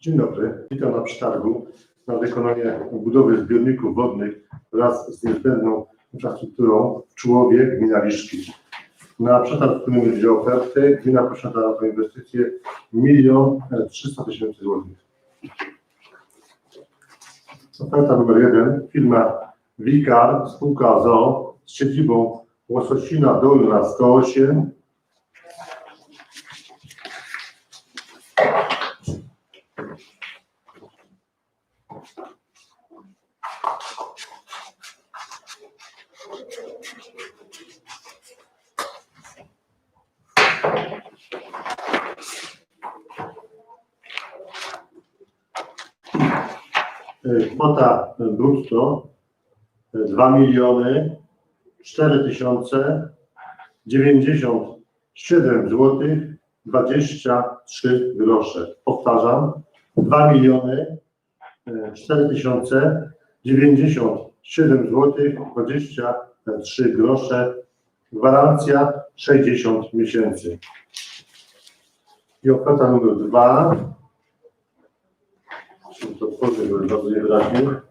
Dzień dobry, witam na przetargu na wykonanie budowy zbiorników wodnych wraz z niezbędną infrastrukturą w Czułowie, gmina Liszki. Na przetarg wpłynęły dwie oferty. Gmina posiada na tę inwestycję 1 300 tysięcy złotych. Oferta numer jeden, firma Wikar, spółka ZOO z siedzibą Łososina Dolna 108, Kwota brutto y, 2 miliony 4 tysiące 97 złotych 23 grosze. Powtarzam, 2 miliony y, 4 tysiące 97 złotych 23 grosze. Gwarancja 60 miesięcy. I oferta numer 2 to tworzę, bo jest bardzo.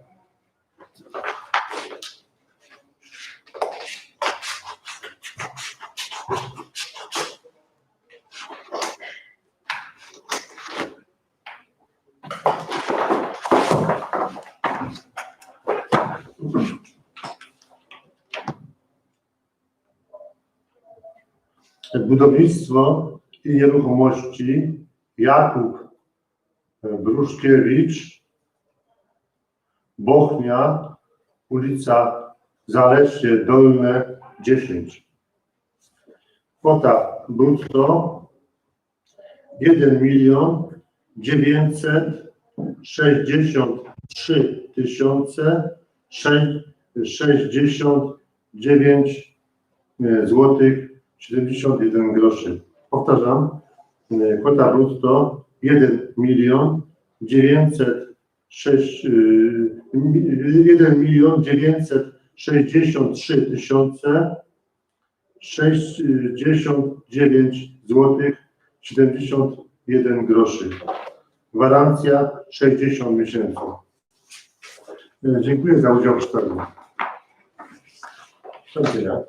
Budownictwo i nieruchomości Jakub Bruszkiewicz, Bochnia, ulica Zaleście Dolne 10. Kwota brutto 1 milion 963 tysiące 69 złotych 71 groszy. Powtarzam, e, kwota brutto 1 milion 906 y, 1 milion 963 tysiące 69 złotych 71 groszy. Gwarancja 60 miesięcy. E, Dziękuję za udział w sztabie. Do widzenia.